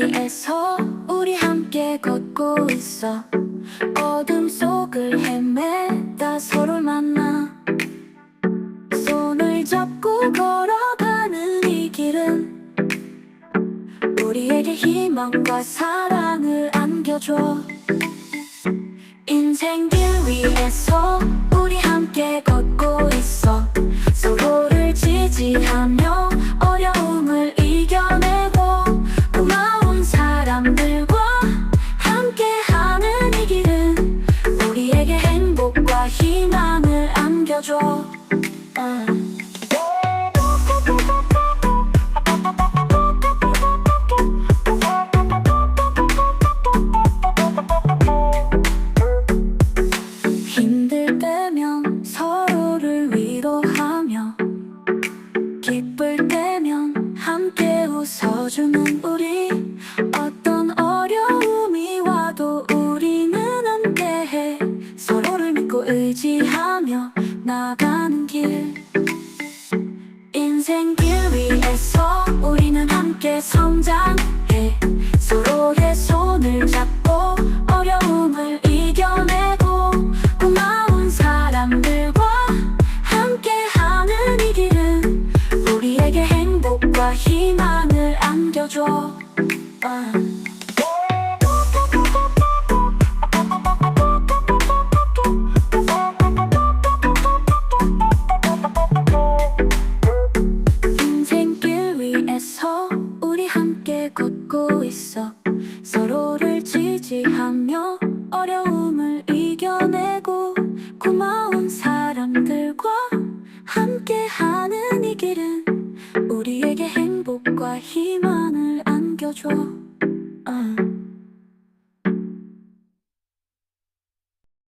위에서 우리 함께 걷고 있어. 어둠 속을 헤매다 서로 만나. 손을 잡고 걸어가는 이 길은 우리에게 희망과 사랑을 안겨줘. 인생길 위에서 행복과 희망을 안겨줘 어. 힘들 때면 서로를 위로하며 기쁠 때면 함께 웃어주는 의지하며 나가는 길. 인생길 위에서 우리는 함께 성장해. 서로의 손을 잡고 어려움을 이겨내고 고마운 사람들과 함께하는 이 길은 우리에게 행복과 희망을 안겨줘. 아. 걷고 있어. 서로를 지지하며 어려움을 이겨내고 고마운 사람들과 함께하는 이 길은 우리에게 행복과 희망을 안겨줘